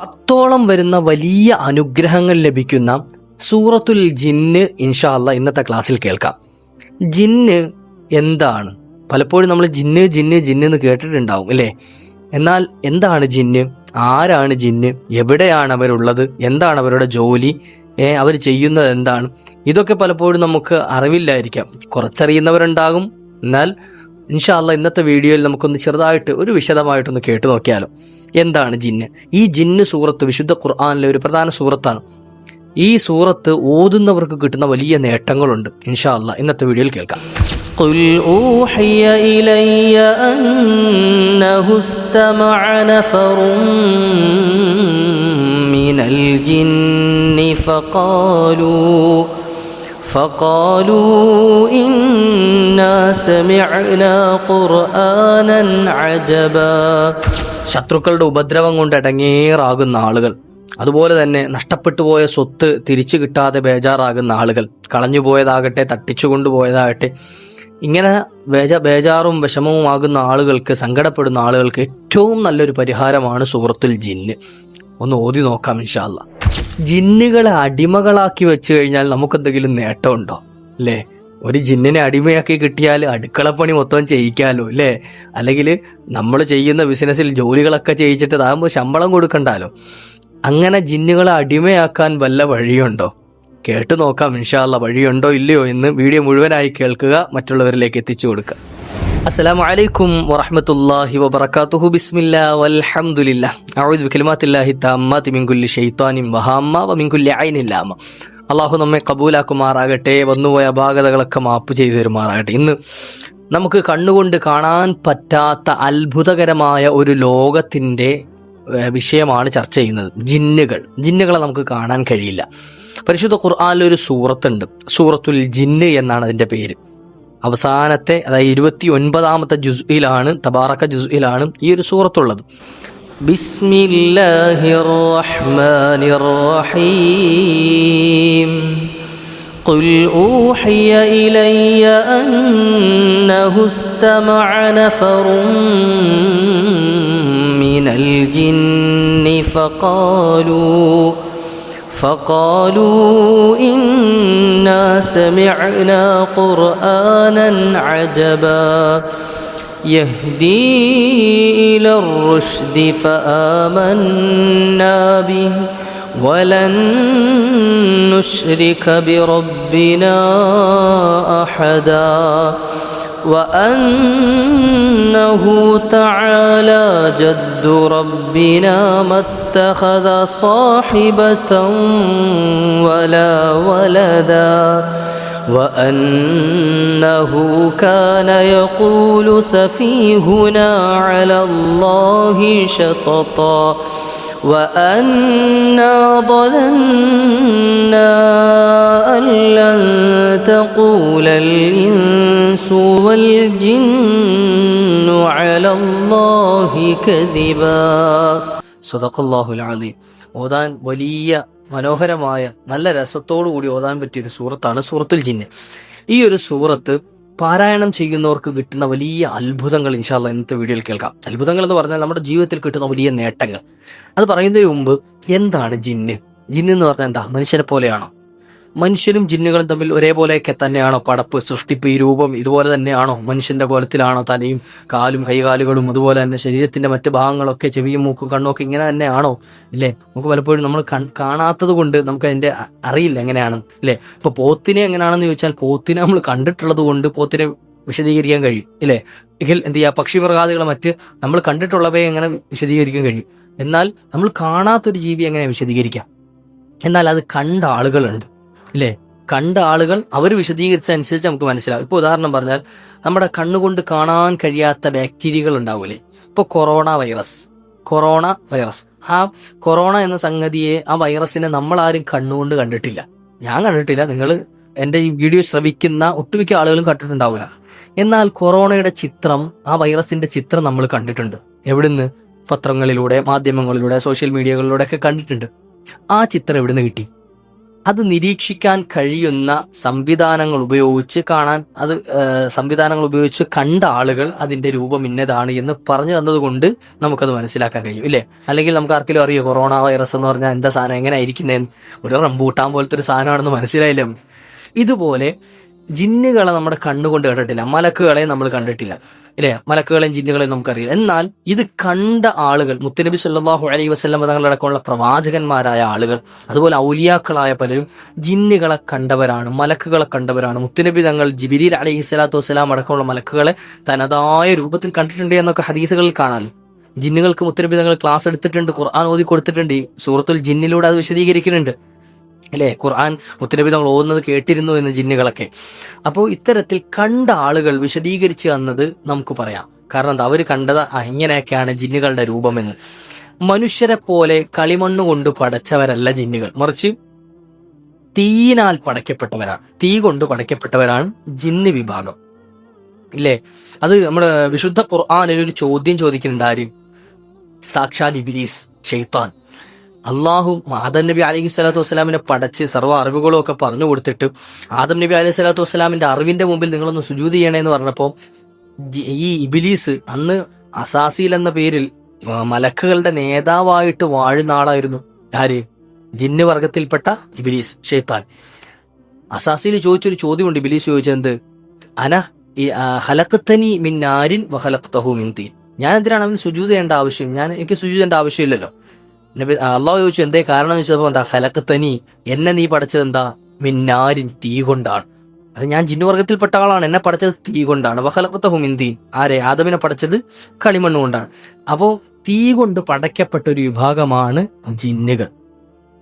പത്തോളം വരുന്ന വലിയ അനുഗ്രഹങ്ങൾ ലഭിക്കുന്ന സൂറത്തുൽ ജിന്ന് ഇൻഷാ അല്ല ഇന്നത്തെ ക്ലാസ്സിൽ കേൾക്കാം. ജിന്ന് എന്താണ്? പലപ്പോഴും നമ്മൾ ജിന്ന് ജിന്ന് ജിന്ന് എന്ന് കേട്ടിട്ടുണ്ടാവും അല്ലേ? എന്നാൽ എന്താണ് ജിന്ന്? ആരാണ് ജിന്ന്? എവിടെയാണ് അവരുള്ളത്? എന്താണ് അവരുടെ ജോലി? അവർ ചെയ്യുന്നത് എന്താണ്? ഇതൊക്കെ പലപ്പോഴും നമുക്ക് അറിവില്ലായിരിക്കാം. കുറച്ചറിയുന്നവരുണ്ടാകും. എന്നാൽ ഇൻഷാല്ല ഇന്നത്തെ വീഡിയോയിൽ നമുക്കൊന്ന് ചെറുതായിട്ട് ഒരു വിശദമായിട്ടൊന്ന് കേട്ടു നോക്കിയാലോ എന്താണ് ജിന്ന് ഈ ജിന്ന് സൂറത്ത് വിശുദ്ധ ഖുർആാനിലെ ഒരു പ്രധാന സൂറത്താണ് ഈ സൂറത്ത് ഓതുന്നവർക്ക് കിട്ടുന്ന വലിയ നേട്ടങ്ങളുണ്ട് ഇൻഷാല്ല ഇന്നത്തെ വീഡിയോയിൽ കേൾക്കാം قل أوحي إلي أنه استمع نفر من الجن فقالوا فقالوا إنا سمعنا قرآنا عجبا ശത്രുക്കളുടെ ഉപദ്രവം കൊണ്ട് ഇടങ്ങേറാകുന്ന ആളുകൾ അതുപോലെ തന്നെ നഷ്ടപ്പെട്ടു പോയ സ്വത്ത് തിരിച്ചു കിട്ടാതെ ബേജാറാകുന്ന ആളുകൾ കളഞ്ഞുപോയതാകട്ടെ തട്ടിച്ചു കൊണ്ടുപോയതാകട്ടെ ഇങ്ങനെ ബേജ ബേജാറും വിഷമവുമാകുന്ന ആളുകൾക്ക് സങ്കടപ്പെടുന്ന ആളുകൾക്ക് ഏറ്റവും നല്ലൊരു പരിഹാരമാണ് സൂറത്തുൽ ജിന്ന് ഒന്ന് ഓതി നോക്കാം ഇൻഷാല്ല ജിന്നുകളെ അടിമകളാക്കി വെച്ചു കഴിഞ്ഞാൽ നമുക്കെന്തെങ്കിലും നേട്ടമുണ്ടോ? അല്ലേ ഒരു ജിന്നിനെ അടിമയാക്കി കിട്ടിയാൽ അടുക്കളപ്പണി മൊത്തം ചെയ്യിക്കാമല്ലോ അല്ലേ അല്ലെങ്കിൽ നമ്മൾ ചെയ്യുന്ന ബിസിനസ്സിൽ ജോലികളൊക്കെ ചെയ്യിച്ചിട്ട് അതാകുമ്പോൾ ശമ്പളം കൊടുക്കണ്ടാലോ? അങ്ങനെ ജിന്നുകളെ അടിമയാക്കാൻ വല്ല വഴിയുണ്ടോ? കേട്ടു നോക്കാം ഇൻഷാല്ല വഴിയുണ്ടോ ഇല്ലയോ എന്ന് വീഡിയോ മുഴുവനായി കേൾക്കുക മറ്റുള്ളവരിലേക്ക് എത്തിച്ചു കൊടുക്കുക. അസ്സലാമു അലൈക്കും വറഹ്മത്തുള്ളാഹി വബറകാതുഹു. لله أعوذ അഊദു الله التامات മിൻ كل شيطان وهامة ومن كل عين لامة അള്ളാഹു നമ്മെ കബൂലാക്കുമാറാകട്ടെ വന്നുപോയ അപാകതകളൊക്കെ മാപ്പ് ചെയ്തു തരുമാറാകട്ടെ. ഇന്ന് നമുക്ക് കണ്ണുകൊണ്ട് കാണാൻ പറ്റാത്ത അത്ഭുതകരമായ ഒരു ലോകത്തിന്റെ വിഷയമാണ് ചർച്ച ചെയ്യുന്നത്. ജിന്നുകൾ. ജിന്നുകളെ നമുക്ക് കാണാൻ കഴിയില്ല. പരിശുദ്ധ ഖുർആാനിലൊരു സൂറത്തുണ്ട്. സൂറത്തുൽ ജിന്ന് എന്നാണ് അതിന്റെ പേര്. അവസാനത്തെ അതായത് ഇരുപത്തി ഒൻപതാമത്തെ ജുസ്ഇലാണ് തബാറക്ക ജുസ്ഇലാണ് ഈ ഒരു സൂറത്തുള്ളത് ബിസ്മില്ലാഹിർ റഹ്മാനിർ റഹീം قل أوحي إلي أنه استمع نفر من الجن فقالوا فقالوا إنا سمعنا قرآنا عجبا يهدي إلى الرشد فآمنا به ولن نشرك بربنا أحدا وأنه تعالى جد ربنا ما اتخذ صاحبة ولا ولدا وأنه كان يقول سفيهنا على الله شططا وأنا ظننا أن لن تقول الإنس والجن على الله كذبا صدق الله العظيم ഓതാൻ വലിയ മനോഹരമായ നല്ല രസത്തോടു കൂടി ഓതാൻ പറ്റിയ ഒരു സൂറത്താണ് സൂറത്തുൽ ജിന്ന് ഈ ഒരു സൂറത്ത് പാരായണം ചെയ്യുന്നവർക്ക് കിട്ടുന്ന വലിയ അത്ഭുതങ്ങൾ ഇൻഷാല്ല ഇന്നത്തെ വീഡിയോയിൽ കേൾക്കാം. അത്ഭുതങ്ങൾ എന്ന് പറഞ്ഞാൽ നമ്മുടെ ജീവിതത്തിൽ കിട്ടുന്ന വലിയ നേട്ടങ്ങൾ. അത് പറയുന്നതിന് മുമ്പ് എന്താണ് ജിന്ന്? ജിന്ന് എന്ന് പറഞ്ഞാൽ എന്താ? മനുഷ്യനെ പോലെയാണോ? മനുഷ്യനും ജിന്നുകളും തമ്മിൽ ഒരേപോലെയൊക്കെ തന്നെയാണോ പടപ്പ് സൃഷ്ടിപ്പ്? ഈ രൂപം ഇതുപോലെ തന്നെയാണോ? മനുഷ്യന്റെ കോലത്തിലാണോ തലയും കാലും കൈകാലുകളും അതുപോലെ തന്നെ ശരീരത്തിന്റെ മറ്റ് ഭാഗങ്ങളൊക്കെ ചെവിയും മൂക്കും കണ്ണുമൊക്കെ ഇങ്ങനെ തന്നെയാണോ? ഇല്ലേ? നമുക്ക് പലപ്പോഴും നമ്മൾ കാണാത്തത് കൊണ്ട് നമുക്ക് അതിന്റെ അറിയില്ല എങ്ങനെയാണ്. ഇല്ലേ? ഇപ്പൊ പോത്തിനെ എങ്ങനെയാണെന്ന് ചോദിച്ചാൽ പോത്തിനെ നമ്മൾ കണ്ടിട്ടുള്ളത് കൊണ്ട് പോത്തിനെ വിശദീകരിക്കാൻ കഴിയും. ഇല്ലേ? എങ്കിൽ എന്ത് ചെയ്യുക പക്ഷിമൃഗാദികളെ മറ്റ് നമ്മൾ കണ്ടിട്ടുള്ളവയെ എങ്ങനെ വിശദീകരിക്കാൻ കഴിയും? എന്നാൽ നമ്മൾ കാണാത്തൊരു ജീവി എങ്ങനെ വിശദീകരിക്കാം? എന്നാൽ അത് കണ്ട ആളുകളുണ്ട്. ഇല്ലേ കണ്ട ആളുകൾ അവർ വിശദീകരിച്ചതനുസരിച്ച് നമുക്ക് മനസ്സിലാവും. ഇപ്പോൾ ഉദാഹരണം പറഞ്ഞാൽ നമ്മുടെ കണ്ണുകൊണ്ട് കാണാൻ കഴിയാത്ത ബാക്ടീരിയകൾ ഉണ്ടാവൂലേ? ഇപ്പോൾ കൊറോണ വൈറസ്. Corona virus. ആ കൊറോണ എന്ന സംഗതിയെ ആ വൈറസിനെ നമ്മൾ ആരും കണ്ണുകൊണ്ട് കണ്ടിട്ടില്ല. ഞാൻ കണ്ടിട്ടില്ല. നിങ്ങൾ എന്റെ ഈ വീഡിയോ ശ്രവിക്കുന്ന ഒട്ടുമിക്ക ആളുകളും കണ്ടിട്ടുണ്ടാവില്ല. എന്നാൽ കൊറോണയുടെ ചിത്രം ആ വൈറസിന്റെ ചിത്രം നമ്മൾ കണ്ടിട്ടുണ്ട്. എവിടുന്ന്? പത്രങ്ങളിലൂടെ മാധ്യമങ്ങളിലൂടെ സോഷ്യൽ മീഡിയകളിലൂടെ ഒക്കെ കണ്ടിട്ടുണ്ട്. ആ ചിത്രം എവിടുന്ന് കിട്ടി? അത് നിരീക്ഷിക്കാൻ കഴിയുന്ന സംവിധാനങ്ങൾ ഉപയോഗിച്ച് കാണാൻ അത് സംവിധാനങ്ങൾ ഉപയോഗിച്ച് കണ്ട ആളുകൾ അതിന്റെ രൂപം ഇന്നതാണ് എന്ന് പറഞ്ഞു തന്നതുകൊണ്ട് നമുക്കത് മനസ്സിലാക്കാൻ കഴിയും ഇല്ലേ? അല്ലെങ്കിൽ നമുക്ക് ആർക്കെങ്കിലും അറിയോ കൊറോണ വൈറസ് എന്ന് പറഞ്ഞാൽ എന്താ സാധനം എങ്ങനെ ആയിരിക്കുന്നതെന്ന് ഒരു റംബൂട്ടാൻ പോലത്തെ ഒരു സാധനമാണെന്ന് മനസ്സിലായില്ലേ? ഇതുപോലെ ജിന്നുകളെ നമ്മുടെ കണ്ണുകൊണ്ട് കണ്ടിട്ടില്ല മലക്കുകളെ നമ്മൾ കണ്ടിട്ടില്ല. ഇല്ലേ? മലക്കുകളെയും ജിന്നുകളെയും നമുക്കറിയാം. എന്നാൽ ഇത് കണ്ട ആളുകൾ മുത്തനബി സല്ലാഹു അലൈഹി വസ്ലം തങ്ങളടക്കമുള്ള പ്രവാചകന്മാരായ ആളുകൾ അതുപോലെ ഔലിയാക്കളായ പലരും ജിന്നുകളെ കണ്ടവരാണ് മലക്കുകളെ കണ്ടവരാണ്. മുത്തനബി തങ്ങൾ ജിബിരി അലൈഹി സ്വലാത്തു വസ്സലാം അടക്കമുള്ള മലക്കുകളെ തനതായ രൂപത്തിൽ കണ്ടിട്ടുണ്ട് എന്നൊക്കെ ഹദീസുകളിൽ കാണാമല്ലോ ജിന്നുകൾക്ക് മുത്തനബി തങ്ങൾ ക്ലാസ് എടുത്തിട്ടുണ്ട് ഖുർആൻ ഓതി കൊടുത്തിട്ടുണ്ട്. സൂറത്തുൽ ജിന്നിലൂടെ അത് വിശദീകരിക്കുന്നുണ്ട്. അല്ലേ? ഖുർആൻ മുത്തനബി തങ്ങൾ ഓതുന്നത് കേട്ടിരുന്നു എന്ന ജിന്നുകളൊക്കെ. അപ്പോൾ ഇത്തരത്തിൽ കണ്ട ആളുകൾ വിശദീകരിച്ച് തന്നത് നമുക്ക് പറയാം. കാരണം എന്താ? അവർ കണ്ടത് എങ്ങനെയൊക്കെയാണ് ജിന്നുകളുടെ രൂപമെന്ന്. മനുഷ്യരെ പോലെ കളിമണ്ണ് കൊണ്ട് പടച്ചവരല്ല ജിന്നുകൾ. മറിച്ച് തീയിനാൽ പടയ്ക്കപ്പെട്ടവരാണ്. തീ കൊണ്ട് പടയ്ക്കപ്പെട്ടവരാണ് ജിന്ന് വിഭാഗം. ഇല്ലേ? അത് നമ്മുടെ വിശുദ്ധ ഖുർആാനിൽ ഒരു ചോദ്യം ചോദിക്കുന്നുണ്ട് ആര്? സാക്ഷാൽ ഇബിലീസ് ഷെയ്ത്താൻ അള്ളാഹു ആദം നബി അലൈഹി സ്വലാത്തു വസ്സലാമിനെ പടച്ച് സർവ അറിവുകളും ഒക്കെ പറഞ്ഞു കൊടുത്തിട്ട് ആദം നബി അലൈഹി സ്വലാത്തു വസ്സലാമിന്റെ അറിവിന്റെ മുമ്പിൽ നിങ്ങളൊന്ന് സുജൂത് ചെയ്യണേ എന്ന് പറഞ്ഞപ്പോൾ ഈ ഇബിലീസ് അന്ന് അസാസിൽ എന്ന പേരിൽ മലക്കുകളുടെ നേതാവായിട്ട് വാഴുന്ന ആളായിരുന്നു. ആര്? ജിന്ന് വർഗത്തിൽപ്പെട്ട ഇബിലീസ് ഷെയ്ത്താൻ. അസാസിൽ ചോദിച്ചൊരു ചോദ്യമുണ്ട്. ഇബിലീസ് ചോദിച്ചത് അന ഹലക്കത്തനി മിൻ നാരിൻ വഖലഖ്തഹു മിൻ തീൻ. ഞാൻ എന്തിനാണ് അവന് സുജൂത ചെയ്യേണ്ട ആവശ്യം? ഞാൻ എനിക്ക് സുജൂത ചെയ്യേണ്ട ആവശ്യമില്ലല്ലോ. നബി അള്ളാഹു ചോദിച്ചു എന്തേ കാരണം? എന്ന് എന്താ തനി. എന്നെ നീ പഠിച്ചത് എന്താ? മിന്നാരിൻ തീ കൊണ്ടാണ്. അത് ഞാൻ ജിന്നുവർഗത്തിൽപ്പെട്ട ആളാണ്. എന്നെ പഠിച്ചത് തീ കൊണ്ടാണ്. വഹലക്കത്ത ഹുമിന്ദീൻ ആരെ? ആദമിനെ പഠിച്ചത് കളിമണ്ണ് കൊണ്ടാണ്. അപ്പോൾ തീ കൊണ്ട് പടയ്ക്കപ്പെട്ട ഒരു വിഭാഗമാണ് ജിന്നുകൾ.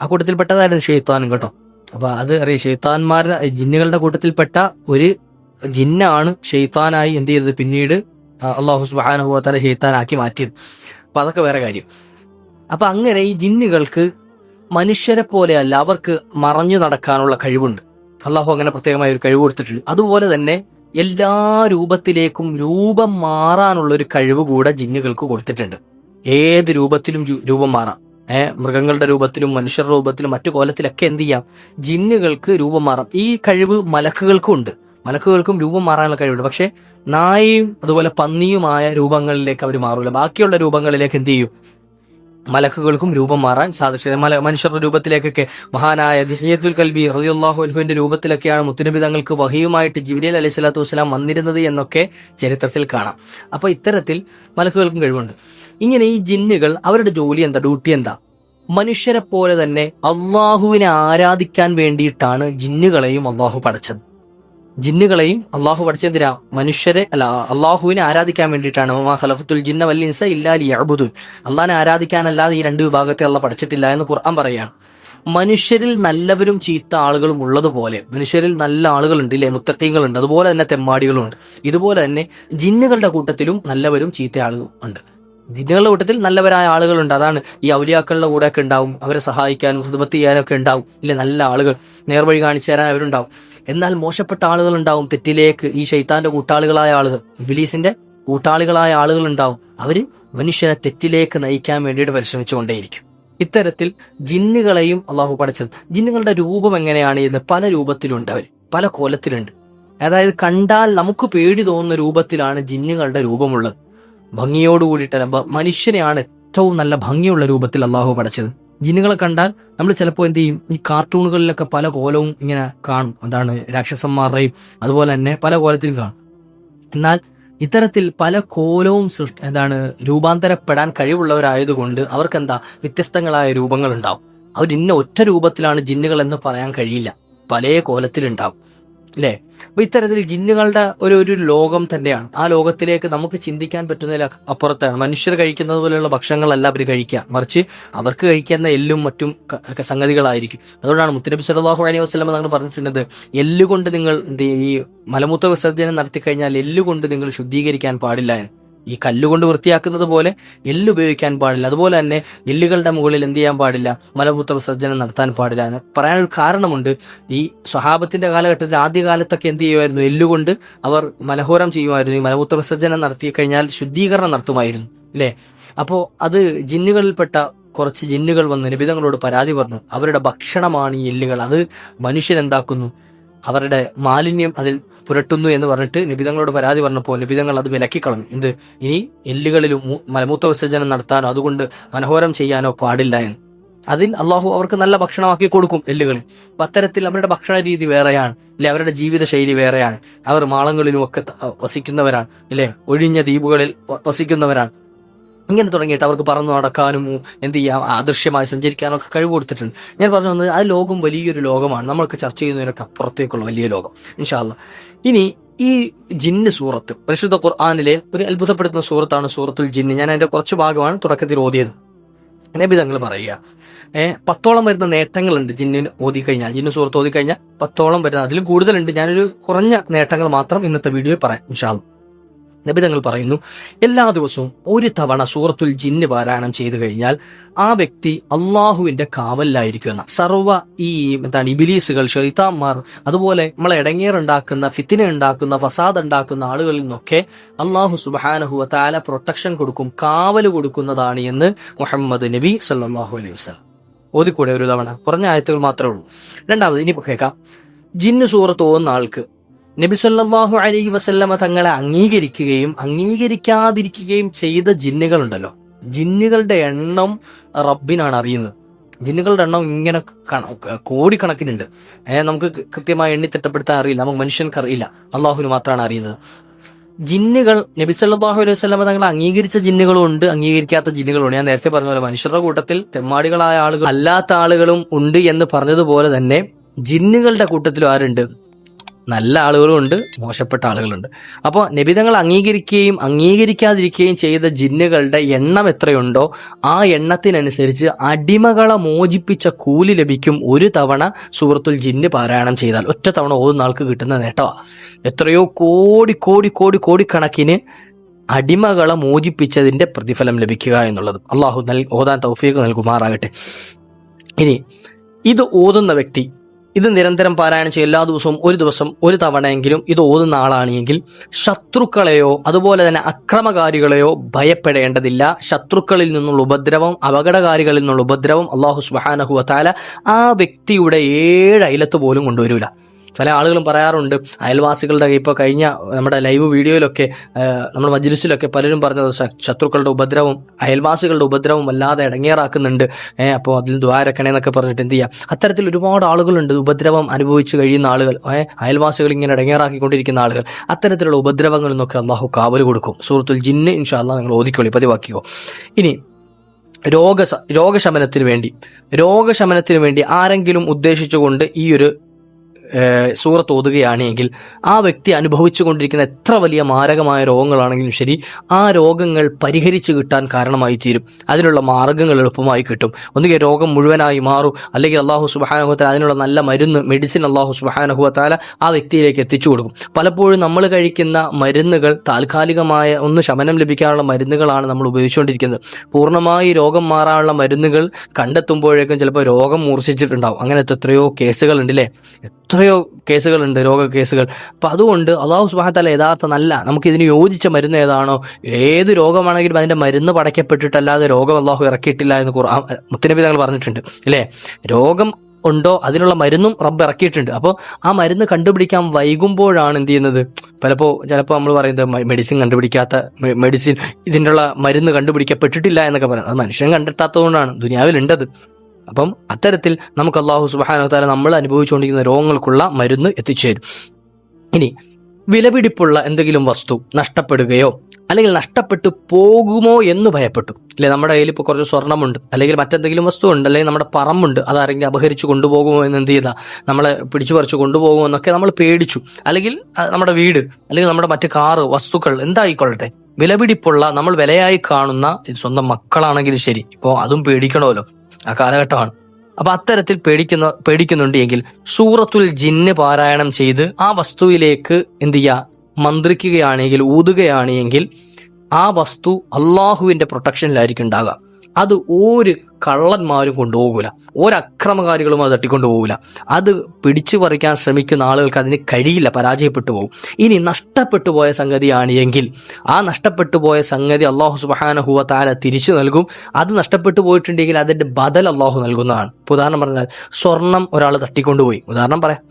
ആ കൂട്ടത്തിൽപ്പെട്ടതായിരുന്നു ഷെയ്ത്താനും കേട്ടോ. അപ്പൊ അത് അറിയാം ഷെയ്ത്താന്മാരുടെ ജിന്നുകളുടെ കൂട്ടത്തിൽപ്പെട്ട ഒരു ജിന്നാണ് ഷെയ്ത്താനായി എന്ത് ചെയ്തത്? പിന്നീട് അള്ളാഹു സുബാനുഭവത്താലെ ഷെയ്ത്താനാക്കി മാറ്റിയത്. അപ്പൊ അതൊക്കെ വേറെ കാര്യം. അപ്പൊ അങ്ങനെ ഈ ജിന്നുകൾക്ക് മനുഷ്യരെ പോലെയല്ല അവർക്ക് മറഞ്ഞു നടക്കാനുള്ള കഴിവുണ്ട്. അള്ളാഹു അങ്ങനെ പ്രത്യേകമായ ഒരു കഴിവ് കൊടുത്തിട്ടുണ്ട്. അതുപോലെ തന്നെ എല്ലാ രൂപത്തിലേക്കും രൂപം മാറാനുള്ള ഒരു കഴിവ് കൂടെ ജിന്നുകൾക്ക് കൊടുത്തിട്ടുണ്ട്. ഏത് രൂപത്തിലും രൂപം മാറാം. ഏഹ് മൃഗങ്ങളുടെ രൂപത്തിലും മനുഷ്യരുടെ രൂപത്തിലും മറ്റു കോലത്തിലൊക്കെ എന്ത് ചെയ്യാം? ജിന്നുകൾക്ക് രൂപം മാറാം. ഈ കഴിവ് മലക്കുകൾക്കും ഉണ്ട്. മലക്കുകൾക്കും രൂപം മാറാനുള്ള കഴിവുണ്ട്. പക്ഷെ നായയും അതുപോലെ പന്നിയുമായ രൂപങ്ങളിലേക്ക് അവർ മാറില്ല ബാക്കിയുള്ള രൂപങ്ങളിലേക്ക് എന്ത് ചെയ്യും? മലക്കുകൾക്കും രൂപം മാറാൻ സാധിച്ചത്. മല മനുഷ്യരുടെ രൂപത്തിലേക്കൊക്കെ മഹാനായ ദിഹിയത്തുൽ കൽബി റളിയല്ലാഹു അൻഹുവിന്റെ രൂപത്തിലൊക്കെയാണ് മുത്തുനബി തങ്ങൾക്ക് വഹിയുമായിട്ട് ജിബ്രീൽ അലൈഹി സ്വലാത്തു വസ്സലാം വന്നിരുന്നത് എന്നൊക്കെ ചരിത്രത്തിൽ കാണാം. അപ്പൊ ഇത്തരത്തിൽ മലക്കുകൾക്കും കഴിവുണ്ട്. ഇങ്ങനെ ഈ ജിന്നുകൾ അവരുടെ ജോലി എന്താ? ഡ്യൂട്ടി എന്താ? മനുഷ്യരെ പോലെ തന്നെ അള്ളാഹുവിനെ ആരാധിക്കാൻ വേണ്ടിയിട്ടാണ് ജിന്നുകളെയും അള്ളാഹു പഠിച്ചത് ജിന്നുകളെയും അള്ളാഹു പഠിച്ചെന്തിരാ മനുഷ്യരെ അല്ല അള്ളാഹുവിനെ ആരാധിക്കാൻ വേണ്ടിയിട്ടാണ്. ഖലഫത്തുൽ ജിന്ന അള്ളാഹിനെ ആരാധിക്കാനല്ലാതെ ഈ രണ്ട് വിഭാഗത്തെ അള്ള പഠിച്ചിട്ടില്ല എന്ന് ഖുർആൻ പറയാണ്. മനുഷ്യരിൽ നല്ലവരും ചീത്ത ആളുകളും ഉള്ളതുപോലെ മനുഷ്യരിൽ നല്ല ആളുകളുണ്ട് ഇല്ലേ? മുത്തക്കീങ്ങളുണ്ട് അതുപോലെ തന്നെ തെമ്മാടികളുണ്ട്. ഇതുപോലെ തന്നെ ജിന്നുകളുടെ കൂട്ടത്തിലും നല്ലവരും ചീത്ത ആളുകളും ഉണ്ട്. ജിന്നുകളുടെ കൂട്ടത്തിൽ നല്ലവരായ ആളുകളുണ്ട്. അതാണ് ഈ ഔലിയാക്കളുടെ കൂടെയൊക്കെ ഉണ്ടാവും. അവരെ സഹായിക്കാനും സുഖത്ത് ചെയ്യാനും ഒക്കെ ഉണ്ടാവും. ഇല്ലേ? നല്ല ആളുകൾ. നേർവഴി കാണിച്ചു തരാൻ അവരുണ്ടാവും. എന്നാൽ മോശപ്പെട്ട ആളുകൾ ഉണ്ടാവും. തെറ്റിലേക്ക് ഈ ഷെയ്ത്താന്റെ കൂട്ടാളികളായ ആളുകൾ ഇബിലീസിന്റെ കൂട്ടാളികളായ ആളുകൾ ഉണ്ടാവും. അവർ മനുഷ്യനെ തെറ്റിലേക്ക് നയിക്കാൻ വേണ്ടിയിട്ട് പരിശ്രമിച്ചുകൊണ്ടേയിരിക്കും. ഇത്തരത്തിൽ ജിന്നുകളെയും അള്ളാഹു പഠിച്ചത് ജിന്നുകളുടെ രൂപം എങ്ങനെയാണ് എന്ന് പല രൂപത്തിലുണ്ട് അവർ പല കോലത്തിലുണ്ട്. അതായത് കണ്ടാൽ നമുക്ക് പേടി തോന്നുന്ന രൂപത്തിലാണ് ജിന്നുകളുടെ രൂപമുള്ളത്. ഭംഗിയോടുകൂടിയിട്ടല്ല മനുഷ്യനെയാണ് ഏറ്റവും നല്ല ഭംഗിയുള്ള രൂപത്തിൽ അള്ളാഹു പഠിച്ചത് ജിന്നുകളെ കണ്ടാൽ നമ്മൾ ചിലപ്പോൾ എന്ത് ചെയ്യും? ഈ കാർട്ടൂണുകളിലൊക്കെ പല കോലവും ഇങ്ങനെ കാണും. അതാണ് രാക്ഷസന്മാരുടെയും അതുപോലെ തന്നെ പല കോലത്തിലും കാണും. എന്നാൽ ഇത്തരത്തിൽ പല കോലവും സൃഷ്ടി എന്താണ് രൂപാന്തരപ്പെടാൻ കഴിവുള്ളവരായതുകൊണ്ട് അവർക്ക് എന്താ വ്യത്യസ്തങ്ങളായ രൂപങ്ങൾ ഉണ്ടാവും അവർ ഇന്ന ഒറ്റ രൂപത്തിലാണ് ജിന്നുകൾ എന്ന് പറയാൻ കഴിയില്ല. പല കോലത്തിലുണ്ടാവും. അല്ലേ അപ്പൊ ഇത്തരത്തിൽ ജിന്നുകളുടെ ഒരു ഒരു ലോകം തന്നെയാണ്. ആ ലോകത്തിലേക്ക് നമുക്ക് ചിന്തിക്കാൻ പറ്റുന്നതിൽ അപ്പുറത്താണ്. മനുഷ്യർ കഴിക്കുന്നത് പോലെയുള്ള ഭക്ഷണങ്ങളല്ല അവർ കഴിക്കുക. മറിച്ച് അവർക്ക് കഴിക്കുന്ന എല്ലും മറ്റും സംഗതികളായിരിക്കും. അതുകൊണ്ടാണ് മുത്തനബി സലാഹു അലൈഹി വസല്ലം നമ്മൾ പറഞ്ഞിട്ടുള്ളത് എല്ലുകൊണ്ട് നിങ്ങൾ ഈ മലമൂത്ര വിസർജനം നടത്തി കഴിഞ്ഞാൽ എല്ലുകൊണ്ട് നിങ്ങൾ ശുദ്ധീകരിക്കാൻ പാടില്ല എന്ന്. ഈ കല്ലുകൊണ്ട് വൃത്തിയാക്കുന്നത് പോലെ എല്ല് ഉപയോഗിക്കാൻ പാടില്ല. അതുപോലെ തന്നെ എല്ലുകളുടെ മുകളിൽ എന്ത് ചെയ്യാൻ പാടില്ല? മലമൂത്ര വിസർജനം നടത്താൻ പാടില്ല. എന്ന് പറയാനൊരു കാരണമുണ്ട്. ഈ സ്വഹാബത്തിന്റെ കാലഘട്ടത്തിൽ ആദ്യകാലത്തൊക്കെ എന്ത് ചെയ്യുമായിരുന്നു? എല്ലുകൊണ്ട് അവർ മലഹോരം ചെയ്യുമായിരുന്നു. ഈ മലമൂത്ര വിസർജനം നടത്തി കഴിഞ്ഞാൽ ശുദ്ധീകരണം നടത്തുമായിരുന്നു. അല്ലേ? അപ്പോൾ അത് ജിന്നുകളിൽപ്പെട്ട കുറച്ച് ജിന്നുകൾ വന്ന് നിബിതങ്ങളോട് പരാതി പറഞ്ഞു. അവരുടെ ഭക്ഷണമാണ് ഈ എല്ലുകൾ. അത് മനുഷ്യൻ എന്താക്കുന്നു? അവരുടെ മാലിന്യം അതിൽ പുരട്ടുന്നു എന്ന് പറഞ്ഞിട്ട് നിബിതങ്ങളോട് പരാതി പറഞ്ഞപ്പോൾ നിബിതങ്ങൾ അത് വിലക്കിക്കളഞ്ഞു. എന്ത്? ഇനി എല്ലുകളിൽ മലമൂത്ര വിസർജനം നടത്താനോ അതുകൊണ്ട് മനോഹരം ചെയ്യാനോ പാടില്ല എന്ന്. അതിൽ അള്ളാഹു അവർക്ക് നല്ല ഭക്ഷണമാക്കി കൊടുക്കും എല്ലുകളിൽ. അപ്പൊ അത്തരത്തിൽ അവരുടെ ഭക്ഷണ രീതി വേറെയാണ്. അല്ലെ അവരുടെ ജീവിത ശൈലി വേറെയാണ്. അവർ മാളങ്ങളിലും ഒക്കെ വസിക്കുന്നവരാണ്. അല്ലെ ഒഴിഞ്ഞ ദ്വീപുകളിൽ വസിക്കുന്നവരാണ്. ഇങ്ങനെ തുടങ്ങിയിട്ട് അവർക്ക് പറന്നു നടക്കാനും എന്ത് ചെയ്യാം അദൃശ്യമായി സഞ്ചരിക്കാനും ഒക്കെ കഴിവ് കൊടുത്തിട്ടുണ്ട്. ഞാൻ പറഞ്ഞു വന്നത് ആ ലോകം വലിയൊരു ലോകമാണ്. നമ്മൾക്ക് ചർച്ച ചെയ്യുന്നതിനൊക്കെ അപ്പുറത്തേക്കുള്ള വലിയ ലോകം. ഇൻഷാല്ല ഇനി ഈ ജിന്ന് സൂറത്ത് പരിശുദ്ധ ഖുർആാനിലെ ഒരു അത്ഭുതപ്പെടുത്തുന്ന സൂറത്താണ് സൂറത്തുൽ ജിന്ന്. ഞാൻ അതിന്റെ കുറച്ച് ഭാഗമാണ് തുടക്കത്തിൽ ഓതിയത്. നബി തങ്ങൾ പറയുക ഏഹ് പത്തോളം വരുന്ന നേട്ടങ്ങളുണ്ട് ജിന്നിന് ഓതി കഴിഞ്ഞാൽ. ജിന്നു സൂറത്ത് ഓതി കഴിഞ്ഞാൽ പത്തോളം വരുന്ന അതിലും കൂടുതലുണ്ട്. ഞാനൊരു കുറഞ്ഞ നേട്ടങ്ങൾ മാത്രം ഇന്നത്തെ വീഡിയോയിൽ പറയാം ഇൻഷാല്ല നബി തങ്ങൾ പറയുന്നു എല്ലാ ദിവസവും ഒരു തവണ സൂറത്തുൽ ജിന്ന് പാരായണം ചെയ്തു കഴിഞ്ഞാൽ ആ വ്യക്തി അള്ളാഹുവിന്റെ കാവലിലായിരിക്കും എന്ന സർവ ഈ എന്താണ് ഇബിലീസുകൾ ഷെയ്ത്താന്മാർ അതുപോലെ നമ്മളെ ഇടങ്ങേറുണ്ടാക്കുന്ന ഫിത്തിന ഉണ്ടാക്കുന്ന ഫസാദ് ഉണ്ടാക്കുന്ന ആളുകളിൽ നിന്നൊക്കെ അള്ളാഹു സുബാനഹു താല പ്രൊട്ടക്ഷൻ കൊടുക്കും കാവൽ കൊടുക്കുന്നതാണ് എന്ന് മുഹമ്മദ് നബി സല്ലാഹു അലൈഹി വസ്ലം ഓതിക്കൂടെ ഒരു തവണ കുറഞ്ഞ ആയത്തുകൾ മാത്രമേ ഉള്ളൂ. രണ്ടാമത് ഇനി കേൾക്കാം. ജിന്ന് സൂറത്ത് ഓന്ന ആൾക്ക് നബി സല്ലല്ലാഹു അലൈഹി വസല്ലമ തങ്ങളെ അംഗീകരിക്കുകയും അംഗീകരിക്കാതിരിക്കുകയും ചെയ്ത ജിന്നുകളുണ്ടല്ലോ. ജിന്നുകളുടെ എണ്ണം റബ്ബിനാണ് അറിയുന്നത്. ജിന്നുകളുടെ എണ്ണം ഇങ്ങനെ കണ- കോടിക്കണക്കിനുണ്ട്. നമുക്ക് കൃത്യമായി എണ്ണി തിട്ടപ്പെടുത്താൻ അറിയില്ല. നമുക്ക് മനുഷ്യർക്ക് അറിയില്ല. അള്ളാഹുവിന് മാത്രമാണ് അറിയുന്നത്. ജിന്നുകൾ നബി സല്ലല്ലാഹു അലൈഹി വസല്ലമ തങ്ങളെ അംഗീകരിച്ച ജിന്നുകളും ഉണ്ട് അംഗീകരിക്കാത്ത ജിന്നുകളും ഉണ്ട്. ഞാൻ നേരത്തെ പറഞ്ഞ പോലെ മനുഷ്യരുടെ കൂട്ടത്തിൽ തെമ്മാടികളായ ആളുകൾ അല്ലാത്ത ആളുകളും ഉണ്ട് എന്ന് പറഞ്ഞതുപോലെ തന്നെ ജിന്നുകളുടെ കൂട്ടത്തിലും ആരുണ്ട്? നല്ല ആളുകളും ഉണ്ട് മോശപ്പെട്ട ആളുകളുണ്ട്. അപ്പോൾ നബിതങ്ങൾ അംഗീകരിക്കുകയും അംഗീകരിക്കാതിരിക്കുകയും ചെയ്ത ജിന്നുകളുടെ എണ്ണം എത്രയുണ്ടോ ആ എണ്ണത്തിനനുസരിച്ച് അടിമകളെ മോചിപ്പിച്ച കൂലി ലഭിക്കും ഒരു തവണ സൂറത്തുൽ ജിന്ന് പാരായണം ചെയ്താൽ. ഒറ്റ തവണ ഓതുന്ന ആൾക്ക് കിട്ടുന്ന നേട്ടമാണ് എത്രയോ കോടി കോടി കോടി കോടിക്കണക്കിന് അടിമകളെ മോചിപ്പിച്ചതിന്റെ പ്രതിഫലം ലഭിക്കുക എന്നുള്ളത്. അള്ളാഹു നൽ ഓതാൻ തൗഫീഖ് നൽകുമാറാകട്ടെ. ഇനി ഇത് ഓതുന്ന വ്യക്തി ഇത് നിരന്തരം പാരായണം ചെയ്യും എല്ലാ ദിവസവും ഒരു ദിവസം ഒരു തവണയെങ്കിലും ഇത് ഓതുന്ന ആളാണെങ്കിൽ ശത്രുക്കളെയോ അതുപോലെ തന്നെ അക്രമകാരികളെയോ ഭയപ്പെടേണ്ടതില്ല. ശത്രുക്കളിൽ നിന്നുള്ള ഉപദ്രവം അപകടകാരികളിൽ നിന്നുള്ള ഉപദ്രവം അള്ളാഹു സുബാനഹു താല ആ വ്യക്തിയുടെ ഏഴ് അയലത്ത് പോലും കൊണ്ടുവരില്ല പല ആളുകളും പറയാറുണ്ട് അയൽവാസികളുടെ ഇപ്പോൾ കഴിഞ്ഞ നമ്മുടെ ലൈവ് വീഡിയോയിലൊക്കെ നമ്മുടെ മജ്ലിസിലൊക്കെ പലരും പറഞ്ഞത് ശത്രുക്കളുടെ ഉപദ്രവം അയൽവാസികളുടെ ഉപദ്രവം വല്ലാതെ ഇടങ്ങേറാക്കുന്നുണ്ട്. അപ്പോൾ അതിൽ ദ്വാരക്കണേ എന്നൊക്കെ പറഞ്ഞിട്ട് എന്ത് ചെയ്യാം? അത്തരത്തിൽ ഒരുപാട് ആളുകളുണ്ട് ഉപദ്രവം അനുഭവിച്ച് കഴിയുന്ന ആളുകൾ അയൽവാസികൾ ഇങ്ങനെ ഇടങ്ങേറാക്കിക്കൊണ്ടിരിക്കുന്ന ആളുകൾ. അത്തരത്തിലുള്ള ഉപദ്രവങ്ങളിൽ നിന്നൊക്കെ അള്ളാഹു കാവൽ കൊടുക്കും. സൂറത്തുൽ ജിന്ന് ഇൻഷാ അള്ളാഹ് നിങ്ങൾ ഓദിക്കോളി പതിവാക്കിയോ ഇനി രോഗ രോഗശമനത്തിന് വേണ്ടി രോഗശമനത്തിന് വേണ്ടി ആരെങ്കിലും ഉദ്ദേശിച്ചുകൊണ്ട് ഈ ഒരു സൂറത്ത് ഓതുകയാണെങ്കിൽ ആ വ്യക്തി അനുഭവിച്ചു കൊണ്ടിരിക്കുന്ന എത്ര വലിയ മാരകമായ രോഗങ്ങളാണെങ്കിലും ശരി ആ രോഗങ്ങൾ പരിഹരിച്ചു കിട്ടാൻ കാരണമായി തീരും. അതിനുള്ള മാർഗങ്ങൾ എളുപ്പമായി കിട്ടും. ഒന്നുകിൽ രോഗം മുഴുവനായി മാറും. അല്ലെങ്കിൽ അള്ളാഹു സുബാനഹുത്താല അതിനുള്ള നല്ല മരുന്ന് മെഡിസിൻ അള്ളാഹു സുബാനഹുത്താല ആ വ്യക്തിയിലേക്ക് എത്തിച്ചു കൊടുക്കും. പലപ്പോഴും നമ്മൾ കഴിക്കുന്ന മരുന്നുകൾ താൽക്കാലികമായ ഒന്ന് ശമനം ലഭിക്കാനുള്ള മരുന്നുകളാണ് നമ്മൾ ഉപയോഗിച്ചുകൊണ്ടിരിക്കുന്നത്. പൂർണമായി രോഗം മാറാനുള്ള മരുന്നുകൾ കണ്ടെത്തുമ്പോഴേക്കും ചിലപ്പോൾ രോഗം മൂർച്ഛിച്ചിട്ടുണ്ടാവും. അങ്ങനത്തെ എത്രയോ കേസുകളുണ്ട് അല്ലേ എത്രയോ കേസുകളുണ്ട് രോഗ കേസുകൾ അപ്പം അതുകൊണ്ട് അള്ളാഹു യഥാർത്ഥ നല്ല നമുക്ക് ഇതിന് യോജിച്ച മരുന്ന് ഏതാണോ ഏത് രോഗമാണെങ്കിലും അതിന്റെ മരുന്ന് പടയ്ക്കപ്പെട്ടിട്ടല്ലാതെ രോഗം അള്ളാഹു ഇറക്കിയിട്ടില്ല എന്ന് ഖുർആൻ മുത്തനബി തങ്ങൾ പറഞ്ഞിട്ടുണ്ട്. അല്ലേ? രോഗം ഉണ്ടോ അതിനുള്ള മരുന്നും റബ്ബ് ഇറക്കിയിട്ടുണ്ട്. അപ്പോൾ ആ മരുന്ന് കണ്ടുപിടിക്കാൻ വൈകുമ്പോഴാണ് എന്ത് ചെയ്യുന്നത്? പലപ്പോൾ ചിലപ്പോൾ നമ്മൾ പറയുന്നത് മെഡിസിൻ കണ്ടുപിടിക്കാത്ത മെഡിസിൻ മെഡിസിൻ ഉള്ള മരുന്ന് കണ്ടുപിടിക്കപ്പെട്ടിട്ടില്ല എന്നൊക്കെ പറയുന്നത്. അത് മനുഷ്യൻ കണ്ടെത്താത്തതുകൊണ്ടാണ്. ദുനിയാവിലുണ്ടത്. അപ്പം അത്തരത്തിൽ നമുക്ക് അള്ളാഹു സുബാനോ നമ്മൾ അനുഭവിച്ചുകൊണ്ടിരിക്കുന്ന രോഗങ്ങൾക്കുള്ള മരുന്ന് എത്തിച്ചേരും. ഇനി വിലപിടിപ്പുള്ള എന്തെങ്കിലും വസ്തു നഷ്ടപ്പെടുകയോ അല്ലെങ്കിൽ നഷ്ടപ്പെട്ടു പോകുമോ എന്ന് ഭയപ്പെട്ടു. അല്ലെ നമ്മുടെ കയ്യിൽ ഇപ്പോൾ കുറച്ച് സ്വർണമുണ്ട് അല്ലെങ്കിൽ മറ്റെന്തെങ്കിലും വസ്തു ഉണ്ട് അല്ലെങ്കിൽ നമ്മുടെ പറമ്പുണ്ട് അത് ആരെങ്കിലും അപഹരിച്ച് കൊണ്ടുപോകുമോ എന്ന് എന്ത് ചെയ്താൽ നമ്മളെ പിടിച്ചു പറിച്ച് കൊണ്ടുപോകുമോ എന്നൊക്കെ നമ്മൾ പേടിച്ചു. അല്ലെങ്കിൽ നമ്മുടെ വീട് അല്ലെങ്കിൽ നമ്മുടെ മറ്റു കാറ് വസ്തുക്കൾ എന്തായിക്കൊള്ളട്ടെ? വിലപിടിപ്പുള്ള നമ്മൾ വിലയായി കാണുന്ന സ്വന്തം മക്കളാണെങ്കിലും ശരി. ഇപ്പോൾ അതും പേടിക്കണമല്ലോ. ആ കാലഘട്ടമാണ്. അപ്പൊ അത്തരത്തിൽ പേടിക്കുന്ന പേടിക്കുന്നുണ്ട് എങ്കിൽ സൂറത്തുൽ ജിന്ന് പാരായണം ചെയ്ത് ആ വസ്തുവിലേക്ക് എന്ത് ചെയ്യുക മന്ത്രിക്കുകയാണെങ്കിൽ ഊതുകയാണെങ്കിൽ ആ വസ്തു അള്ളാഹുവിന്റെ പ്രൊട്ടക്ഷനിലായിരിക്കും ഉണ്ടാകുക അത് ഒരു കള്ളന്മാരും കൊണ്ടുപോകൂല. ഒരക്രമകാരികളും അത് തട്ടിക്കൊണ്ടു പോകൂല. അത് പിടിച്ചു പറിക്കാൻ ശ്രമിക്കുന്ന ആളുകൾക്ക് അതിന് കഴിയില്ല പരാജയപ്പെട്ടു പോകും. ഇനി നഷ്ടപ്പെട്ടു പോയ സംഗതിയാണ് എങ്കിൽ ആ നഷ്ടപ്പെട്ടു പോയ സംഗതി അള്ളാഹു സുബാനഹുവ താല തിരിച്ചു നൽകും. അത് നഷ്ടപ്പെട്ടു പോയിട്ടുണ്ടെങ്കിൽ അതിന്റെ ബദൽ അള്ളാഹു നൽകുന്നതാണ്. ഉദാഹരണം പറഞ്ഞാൽ സ്വർണം ഒരാൾ തട്ടിക്കൊണ്ടുപോയി ഉദാഹരണം പറയാം.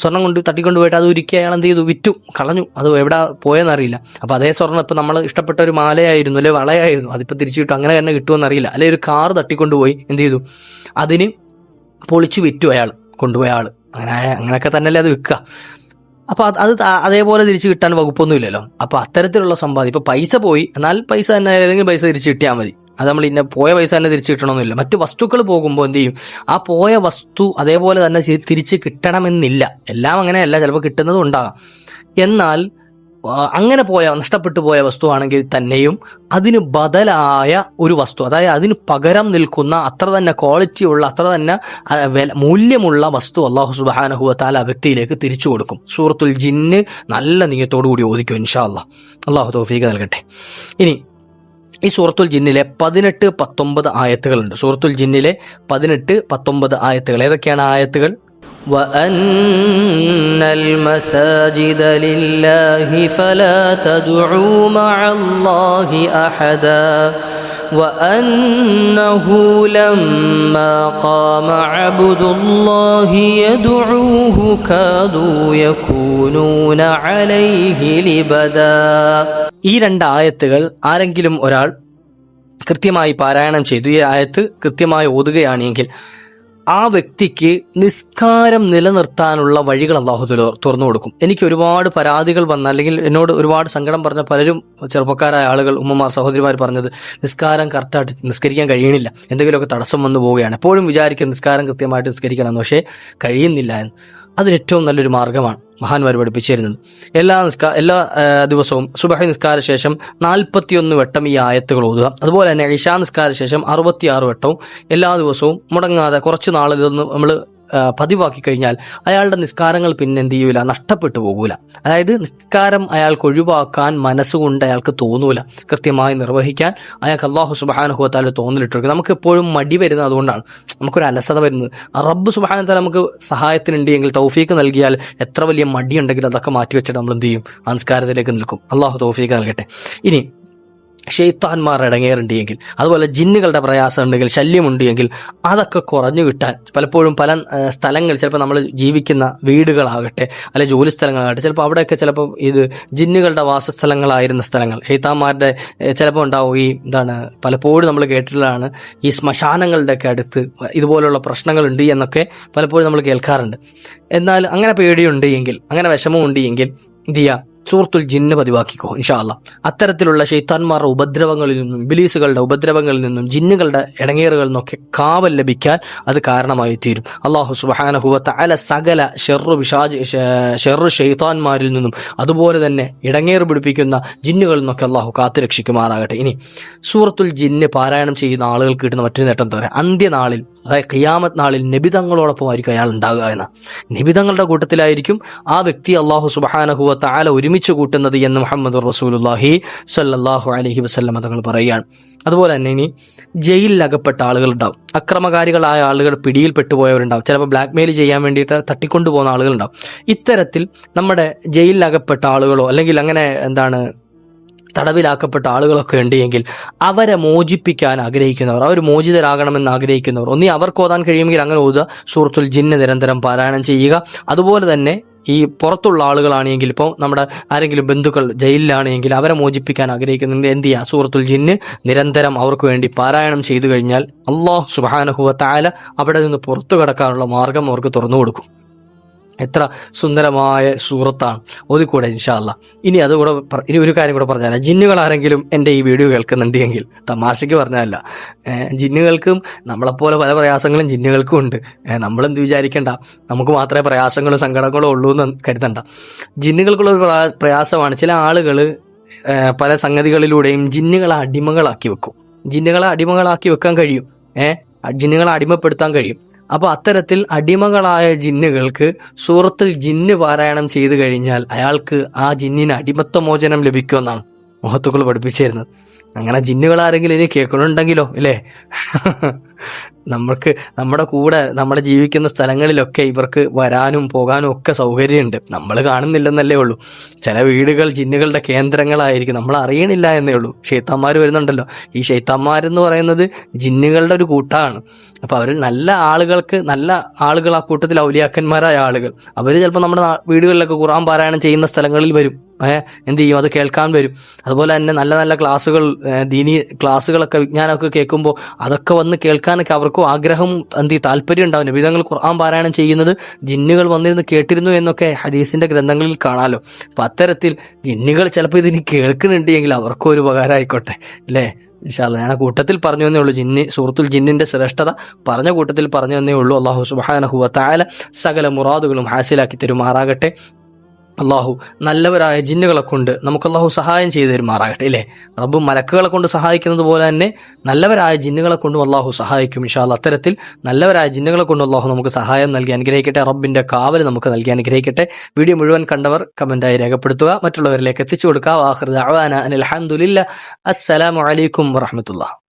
സ്വർണം കൊണ്ട് തട്ടിക്കൊണ്ട് പോയിട്ട് അത് ഒരുക്കി അയാൾ എന്ത് ചെയ്തു? വിറ്റു കളഞ്ഞു. അത് എവിടെ പോയെന്നറിയില്ല അപ്പോൾ അതേ സ്വർണം ഇപ്പോൾ നമ്മൾ ഇഷ്ടപ്പെട്ട ഒരു മാലയായിരുന്നു അല്ലെ വളയായിരുന്നു. അതിപ്പോൾ തിരിച്ചു കിട്ടും. അങ്ങനെ തന്നെ കിട്ടുമെന്നറിയില്ല അല്ലെ ഒരു കാർ തട്ടിക്കൊണ്ടുപോയി എന്ത് ചെയ്തു? അതിന് പൊളിച്ചു വിറ്റു അയാൾ കൊണ്ടുപോയ ആൾ അങ്ങനെ അങ്ങനെയൊക്കെ തന്നെയല്ലേ അത് വിൽക്കുക. അപ്പോൾ അത് അത് അതേപോലെ തിരിച്ചു കിട്ടാൻ വകുപ്പൊന്നുമില്ലല്ലോ അപ്പോൾ അത്തരത്തിലുള്ള സമ്പാദ്യം. ഇപ്പോൾ പൈസ പോയി എന്നാൽ പൈസ തന്നെ ഏതെങ്കിലും പൈസ തിരിച്ചു കിട്ടിയാൽ മതി. അത് നമ്മൾ ഇന്ന പോയ പൈസ തന്നെ തിരിച്ചു കിട്ടണമെന്നില്ല മറ്റ് വസ്തുക്കൾ പോകുമ്പോൾ എന്ത് ചെയ്യും? ആ പോയ വസ്തു അതേപോലെ തന്നെ തിരിച്ച് കിട്ടണമെന്നില്ല. എല്ലാം അങ്ങനെയല്ല ചിലപ്പോൾ കിട്ടുന്നതും ഉണ്ടാകാം. എന്നാൽ അങ്ങനെ പോയ നഷ്ടപ്പെട്ടു പോയ വസ്തുവാണെങ്കിൽ തന്നെയും അതിന് ബദലായ ഒരു വസ്തു അതായത് അതിന് പകരം നിൽക്കുന്ന അത്ര തന്നെ ക്വാളിറ്റി ഉള്ള അത്ര തന്നെ മൂല്യമുള്ള വസ്തു അള്ളാഹു സുബാനഹുവത്താൽ ആ വ്യക്തിയിലേക്ക് തിരിച്ചു കൊടുക്കും. സൂറത്തുൽ ജിന്ന് നല്ല നീയത്തോടു കൂടി ഓദിക്കും ഇൻഷാ അള്ളാഹ് അള്ളാഹു തോഫീക്ക് നൽകട്ടെ. ഇനി ഈ സൂറത്തുൽ ജിന്നിലെ പതിനെട്ട് പത്തൊമ്പത് ആയത്തുകളുണ്ട്. സൂറത്തുൽ ജിന്നിലെ പതിനെട്ട് പത്തൊമ്പത് ആയത്തുകൾ. ഏതൊക്കെയാണ് ആയത്തുകൾ? وأن المساجد لله فلا تدعوا مع الله أحدا وأنه لما قام عبد الله يدعوه كادوا يكونون عليه لبدا ഈ രണ്ട് ആയത്തുകൾ ആരെങ്കിലും ഒരാൾ കൃത്യമായി പാരായണം ചെയ്തു ഈ ആയത്ത് കൃത്യമായി ഓതുകയാണെങ്കിൽ ആ വ്യക്തിക്ക് നിസ്കാരം നിലനിർത്താനുള്ള വഴികൾ അള്ളാഹു തുറന്നു കൊടുക്കും. എനിക്ക് ഒരുപാട് പരാതികൾ വന്ന അല്ലെങ്കിൽ എന്നോട് ഒരുപാട് സങ്കടം പറഞ്ഞ പലരും ചെറുപ്പക്കാരായ ആളുകൾ ഉമ്മമാർ സഹോദരിമാർ പറഞ്ഞത് നിസ്കാരം കറക്റ്റായിട്ട് നിസ്കരിക്കാൻ കഴിയണില്ല. എന്തെങ്കിലുമൊക്കെ തടസ്സം വന്നു പോവുകയാണ്. എപ്പോഴും വിചാരിക്കുക നിസ്കാരം കൃത്യമായിട്ട് നിസ്കരിക്കണം പക്ഷേ കഴിയുന്നില്ല എന്ന്. അതിന് ഏറ്റവും നല്ലൊരു മാർഗമാണ് മഹാന്മാർ പഠിപ്പിച്ചിരുന്നത്. എല്ലാ നിസ്കാ എല്ലാ ദിവസവും സുബഹി നിസ്കാര ശേഷം നാൽപ്പത്തിയൊന്ന് വട്ടം ഈ ആയത്തുകൾ ഓതുക. അതുപോലെ തന്നെ ഇഷാ നിസ്കാര ശേഷം അറുപത്തിയാറ് വട്ടവും എല്ലാ ദിവസവും മുടങ്ങാതെ കുറച്ച് നാളിൽ നമ്മൾ പതിവാക്കി കഴിഞ്ഞാൽ അയാളുടെ നിസ്കാരങ്ങൾ പിന്നെ എന്ത് ചെയ്യൂല നഷ്ടപ്പെട്ടു പോകൂല. അതായത് നിസ്കാരം അയാൾക്ക് ഒഴിവാക്കാൻ മനസ്സുകൊണ്ട് അയാൾക്ക് തോന്നൂല. കൃത്യമായി നിർവഹിക്കാൻ അയാൾക്ക് അള്ളാഹു സുബാനുഭവത്താൽ തോന്നലിട്ടിരിക്കും നമുക്ക് എപ്പോഴും മടി വരുന്നത് അതുകൊണ്ടാണ്. നമുക്കൊരു അലസത വരുന്നത്. റബ്ബ് സുബാനത്താൽ നമുക്ക് സഹായത്തിനുണ്ട് എങ്കിൽ തൗഫീക്ക് നൽകിയാൽ എത്ര വലിയ മടിയുണ്ടെങ്കിൽ അതൊക്കെ മാറ്റി വെച്ചിട്ട് നമ്മൾ എന്ത് ചെയ്യും? ആ നിസ്കാരത്തിലേക്ക് നിൽക്കും. അള്ളാഹു തൗഫീക്ക് നൽകട്ടെ. ഇനി ഷെയ്ത്താന്മാർ ഇടങ്ങേറുണ്ടെങ്കിൽ അതുപോലെ ജിന്നുകളുടെ പ്രയാസം ഉണ്ടെങ്കിൽ ശല്യമുണ്ട് എങ്കിൽ അതൊക്കെ കുറഞ്ഞു കിട്ടാൻ പലപ്പോഴും പല സ്ഥലങ്ങൾ ചിലപ്പോൾ നമ്മൾ ജീവിക്കുന്ന വീടുകളാകട്ടെ അല്ലെ ജോലി സ്ഥലങ്ങളാകട്ടെ ചിലപ്പോൾ അവിടെയൊക്കെ ചിലപ്പോൾ ഇത് ജിന്നുകളുടെ വാസസ്ഥലങ്ങളായിരുന്ന സ്ഥലങ്ങൾ. ഷെയ്ത്താന്മാരുടെ ചിലപ്പോൾ ഉണ്ടാവും ഈ എന്താണ് പലപ്പോഴും നമ്മൾ കേട്ടിട്ടുള്ളതാണ് ഈ ശ്മശാനങ്ങളുടെയൊക്കെ അടുത്ത് ഇതുപോലുള്ള പ്രശ്നങ്ങളുണ്ട് എന്നൊക്കെ പലപ്പോഴും നമ്മൾ കേൾക്കാറുണ്ട്. എന്നാൽ അങ്ങനെ പേടിയുണ്ട് എങ്കിൽ അങ്ങനെ വിഷമമുണ്ട് എങ്കിൽ എന്ത് സൂറത്തുൽ ജിന്ന് പതിവാക്കിക്കോ ഇൻഷാ അല്ലാ അത്തരത്തിലുള്ള ഷെയ്ത്താന്മാരുടെ ഉപദ്രവങ്ങളിൽ നിന്നും ബിലീസുകളുടെ ഉപദ്രവങ്ങളിൽ നിന്നും ജിന്നുകളുടെ ഇടങ്ങേറുകളിൽ നിന്നൊക്കെ കാവൽ ലഭിക്കാൻ അത് കാരണമായി തീരും അള്ളാഹു സുബാനഹുവത്ത അല സകല ഷെറു വിഷാജ് ഷെറു ഷെയ്ത്താന്മാരിൽ നിന്നും അതുപോലെ തന്നെ ഇടങ്ങേറ് പിടിപ്പിക്കുന്ന ജിന്നുകളിൽ നിന്നൊക്കെ അള്ളാഹു കാത്തുരക്ഷിക്കുമാറാകട്ടെ ഇനി സൂറത്തുൽ ജിന്ന് പാരായണം ചെയ്യുന്ന ആളുകൾക്ക് കിട്ടുന്ന മറ്റൊരു നേട്ടം എന്താ പറയുക അന്ത്യനാളിൽ അതായത് ഖിയാമത്ത് നാളിൽ നിബിതങ്ങളോടൊപ്പം ആയിരിക്കും അയാൾ ഉണ്ടാകുക എന്ന. നിബിതങ്ങളുടെ കൂട്ടത്തിലായിരിക്കും ആ വ്യക്തി അള്ളാഹു സുബാനഹുവ താല ഒരുമിച്ച് കൂട്ടുന്നത് എന്ന് മുഹമ്മദ് റസൂലുല്ലാഹി സല്ലാഹു അലഹി വസ്ലം തങ്ങൾ പറയുകയാണ്. അതുപോലെ തന്നെ ഇനി ജയിലിൽ അകപ്പെട്ട ആളുകളുണ്ടാവും. അക്രമകാരികളായ ആളുകൾ പിടിയിൽപ്പെട്ടുപോയവരുണ്ടാവും ചിലപ്പോൾ ബ്ലാക്ക് മെയിൽ ചെയ്യാൻ വേണ്ടിയിട്ട് തട്ടിക്കൊണ്ടു പോകുന്ന ആളുകളുണ്ടാവും. ഇത്തരത്തിൽ നമ്മുടെ ജയിലിൽ അകപ്പെട്ട ആളുകളോ അല്ലെങ്കിൽ അങ്ങനെ എന്താണ് തടവിലാക്കപ്പെട്ട ആളുകളൊക്കെ ഉണ്ട് എങ്കിൽ അവരെ മോചിപ്പിക്കാൻ ആഗ്രഹിക്കുന്നവർ അവർ മോചിതരാകണമെന്ന് ആഗ്രഹിക്കുന്നവർ ഒന്നി അവർക്ക് ഓതാൻ കഴിയുമെങ്കിൽ അങ്ങനെ ഓതുക സുഹൃത്തുൽ ജിന്ന് നിരന്തരം പാരായണം ചെയ്യുക. അതുപോലെ തന്നെ ഈ പുറത്തുള്ള ആളുകളാണെങ്കിൽ ഇപ്പോൾ നമ്മുടെ ആരെങ്കിലും ബന്ധുക്കൾ ജയിലിലാണെങ്കിൽ അവരെ മോചിപ്പിക്കാൻ ആഗ്രഹിക്കുന്നത് എന്ത് ചെയ്യുക സൂറത്തുൽ ജിന്ന് നിരന്തരം അവർക്ക് വേണ്ടി പാരായണം ചെയ്തു കഴിഞ്ഞാൽ അള്ളാഹു സുബാനഹുവ താല അവിടെ നിന്ന് പുറത്തു കടക്കാനുള്ള മാർഗം അവർക്ക് തുറന്നു കൊടുക്കും. എത്ര സുന്ദരമായ സൂറത്താണ് ഒതുക്കൂടെ ഇൻഷാല്ല ഇനി അതുകൂടെ ഇനി ഒരു കാര്യം കൂടെ പറഞ്ഞാൽ ജിന്നുകൾ ആരെങ്കിലും എന്റെ ഈ വീഡിയോ കേൾക്കുന്നുണ്ട് എങ്കിൽ തമാശയ്ക്ക് പറഞ്ഞതല്ല. ജിന്നുകൾക്കും നമ്മളെപ്പോലെ പല പ്രയാസങ്ങളും ജിന്നുകൾക്കും ഉണ്ട്. നമ്മളെന്ത് വിചാരിക്കണ്ട? നമുക്ക് മാത്രമേ പ്രയാസങ്ങളും സങ്കടങ്ങളും ഉള്ളൂ എന്ന് കരുതണ്ട. ജിന്നുകൾക്കുള്ള ഒരു പ്രയാ- പ്രയാസമാണ് ചില ആളുകൾ പല സംഗതികളിലൂടെയും ജിന്നുകളെ അടിമകളാക്കി വെക്കും. ജിന്നുകളെ അടിമകളാക്കി വെക്കാൻ കഴിയും. ഏഹ് ജിന്നുകളെ അടിമപ്പെടുത്താൻ കഴിയും. അപ്പോൾ അത്തരത്തിൽ അടിമകളായ ജിന്നുകൾക്ക് സൂറത്തിൽ ജിന്ന് പാരായണം ചെയ്തു കഴിഞ്ഞാൽ അയാൾക്ക് ആ ജിന്നിന് അടിമത്വ മോചനം ലഭിക്കുമെന്നാണ് മഹത്തുക്കൾ പഠിപ്പിച്ചിരുന്നത്. അങ്ങനെ ജിന്നുകൾ ആരെങ്കിലും ഇനി കേൾക്കണുണ്ടെങ്കിലോ ഇല്ലേ? നമ്മൾക്ക് നമ്മുടെ കൂടെ നമ്മൾ ജീവിക്കുന്ന സ്ഥലങ്ങളിലൊക്കെ ഇവർക്ക് വരാനും പോകാനും ഒക്കെ സൗകര്യമുണ്ട്. നമ്മൾ കാണുന്നില്ലെന്നല്ലേ ഉള്ളൂ. ചില വീടുകൾ ജിന്നുകളുടെ കേന്ദ്രങ്ങളായിരിക്കും. നമ്മൾ അറിയണില്ല എന്നേ ഉള്ളൂ. ഷെയ്ത്താന്മാർ വരുന്നുണ്ടല്ലോ. ഈ ഷെയ്ത്താന്മാരെന്ന് പറയുന്നത് ജിന്നുകളുടെ ഒരു കൂട്ടമാണ് അപ്പോൾ അവർ നല്ല ആളുകൾക്ക് നല്ല ആളുകൾ ആ കൂട്ടത്തിൽ ഔലിയാക്കന്മാരായ ആളുകൾ. അവർ ചിലപ്പോൾ നമ്മുടെ വീടുകളിലൊക്കെ ഖുറാൻ പാരായണം ചെയ്യുന്ന സ്ഥലങ്ങളിൽ വരും. എന്ത് ചെയ്യും? അത് കേൾക്കാൻ വരും. അതുപോലെ തന്നെ നല്ല നല്ല ക്ലാസ്സുകൾ ദീനി ക്ലാസ്സുകളൊക്കെ വിജ്ഞാനമൊക്കെ കേൾക്കുമ്പോൾ അതൊക്കെ വന്ന് കേൾക്കാനൊക്കെ അവർക്കും ആഗ്രഹം എന്ത് താല്പര്യം ഉണ്ടാവും നബിതങ്ങൾ ഖുർആൻ പാരായണം ചെയ്യുന്നത് ജിന്നുകൾ വന്നിരുന്ന് കേട്ടിരുന്നു എന്നൊക്കെ ഹദീസിന്റെ ഗ്രന്ഥങ്ങളിൽ കാണാലോ. അപ്പം അത്തരത്തിൽ ജിന്നുകൾ ചിലപ്പോൾ ഇതിന് കേൾക്കുന്നുണ്ട് എങ്കിൽ അവർക്കും ഒരു ഉപകാരമായിക്കോട്ടെ അല്ലേ? ഇൻഷാല്ല ഞാൻ കൂട്ടത്തിൽ പറഞ്ഞു എന്നേ ഉള്ളൂ. ജിന്നി സുഹൃത്തുൽ ജിന്നിന്റെ ശ്രേഷ്ഠത പറഞ്ഞ കൂട്ടത്തിൽ പറഞ്ഞു എന്നേ ഉള്ളൂ. അള്ളാഹു സുബാനഹുവ താല സകല മുറാദുകളും ഹാസിലാക്കി തരുമാറാകട്ടെ. അള്ളാഹു നല്ലവരായ ജിന്നുകളെ കൊണ്ട് നമുക്ക് അള്ളാഹു സഹായം ചെയ്തു തരുമാറാകട്ടെ ഇല്ലേ റബ്ബ് മലക്കുകളെ കൊണ്ട് സഹായിക്കുന്നത് പോലെ തന്നെ നല്ലവരായ ജിന്നുകളെ കൊണ്ടും അള്ളാഹു സഹായിക്കും ഇൻഷാല്ല അത്തരത്തിൽ നല്ലവരായ ജിന്നുകളെ കൊണ്ട് അള്ളാഹു നമുക്ക് സഹായം നൽകി അനുഗ്രഹിക്കട്ടെ. റബ്ബിന്റെ കാവൽ നമുക്ക് നൽകി അനുഗ്രഹിക്കട്ടെ. വീഡിയോ മുഴുവൻ കണ്ടവർ കമന്റായി രേഖപ്പെടുത്തുക. മറ്റുള്ളവരിലേക്ക് എത്തിച്ചു കൊടുക്കുക. വാഹൃദ അലഹമുല്ല അസ്സലാമു അലൈക്കും വറഹമത്തുള്ള